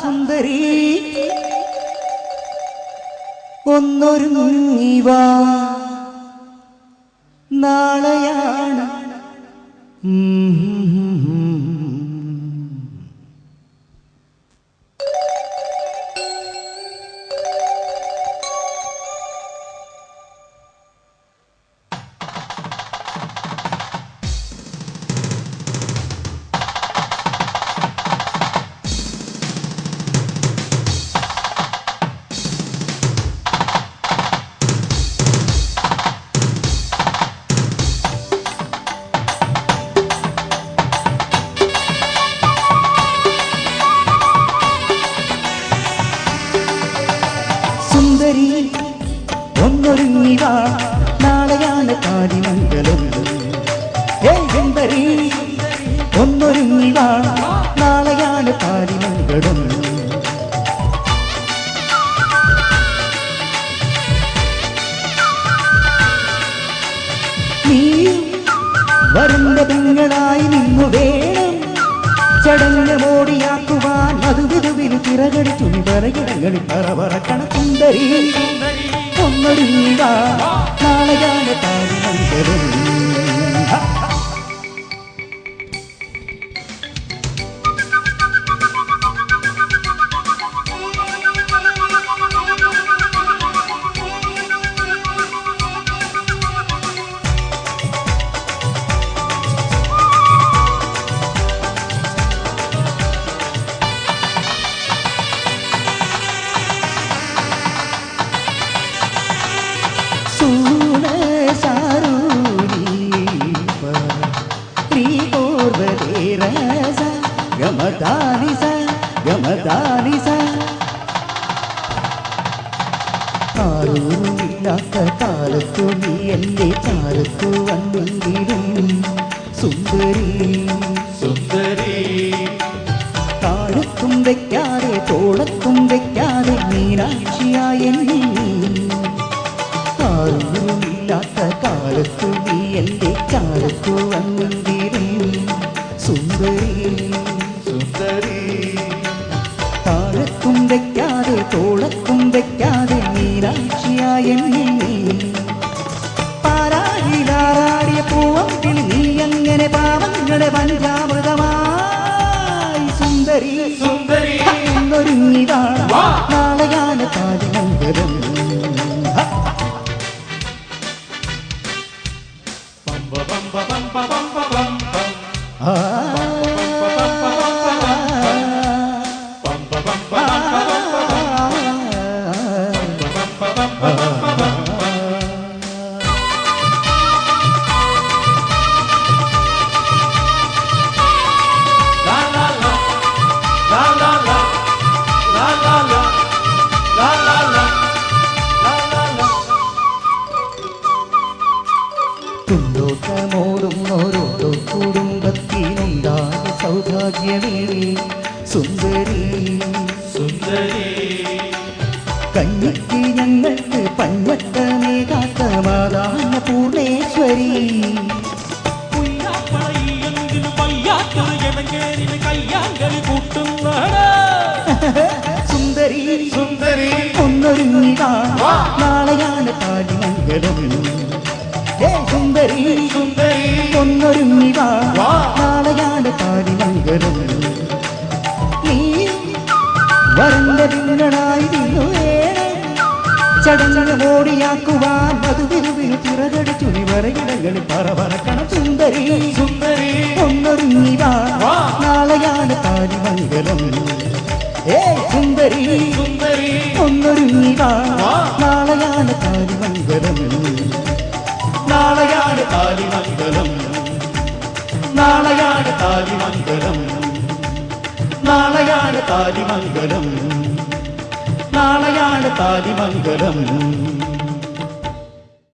സുന്ദരി ഒന്നൊരു മുങ്ങിവാ നാളെയാണ് സുന്ദരി ഒന്നൊരുങ്ങിവാ. നാളെയാണ് കാരിമംഗലം ഏയ് സുന്ദരി ഒന്നൊരുങ്ങിവാ. നാളെയാണ് കാരിമംഗലം നീ വരുന്ന പെങ്ങളായി നിന്നു വേണം. ചടങ്ങ് മോടിയാക്കുവാൻ சிறகடி சுந்தர இடங்கடி பரபர கணக்குந்தரி பொன்னடி గమధీర గమదారి గమదారి താരൂരും ഇല്ലാത്ത കാലത്തു നീ എൻ്റെ കാലത്തു വന്നിരുന്നു സുന്ദരി സുന്ദരി താഴത്തും വെക്കാതെ തോളത്തും വെക്കാതെ മീനാക്ഷിയായ നീ താരൂരും ഇല്ലാത്ത കാലത്തു നീ എൻ്റെ കാലത്തു വന്നിരുന്നു സുന്ദരി സുന്ദരി താഴത്തും വെക്കാതെ തോളത്തും വെക്കാതെ നീരാക്ഷിയായ പാരായിലാറാടിയ പൂവത്തിൽ നീ എങ്ങനെ പാവങ്ങളെ പഞ്ചാമൃതമായി സുന്ദരി? സുന്ദരി. ഒന്നൊരുങ്ങിതാണ് നാളെയാണ് താജ് നഗരം കുടുംബത്തിനുണ്ടായ സൗഭാഗ്യമേ സുന്ദരി. സുന്ദരി. കഞ്ഞിക്ക് ഞങ്ങൾക്ക് പന്മത്തമേ കാത്തമാതാണ് പൂർണേശ്വരി സുന്ദരി. സുന്ദരി. ഒന്നൊരുങ്ങിതാ. നാളെയാണ് പാടി സുന്ദരി. സുന്ദരി. ഒന്നൊരുങ്ങി വാ. നാളെയാണ് പാതിമംഗലം ഓടിയാക്കുവാൻ മധുവിരുവിൽ തിറകടിച്ചു വിവരയിടങ്ങളിൽ പറവറക്കണം സുന്ദരി. സുന്ദരി. ഒന്നൊരുങ്ങി വാ. നാളെയാണ് പാതിമംഗലം ഏ സുന്ദരി. സുന്ദരി. ഒന്നൊരുങ്ങി വാ. നാളെയാണ് പാതിമംഗലം നാളെയാണ് പാതിമ താലിമംഗലം. നാളെയാണ് താലിമംഗലം. നാളെയാണ് താലിമംഗലം.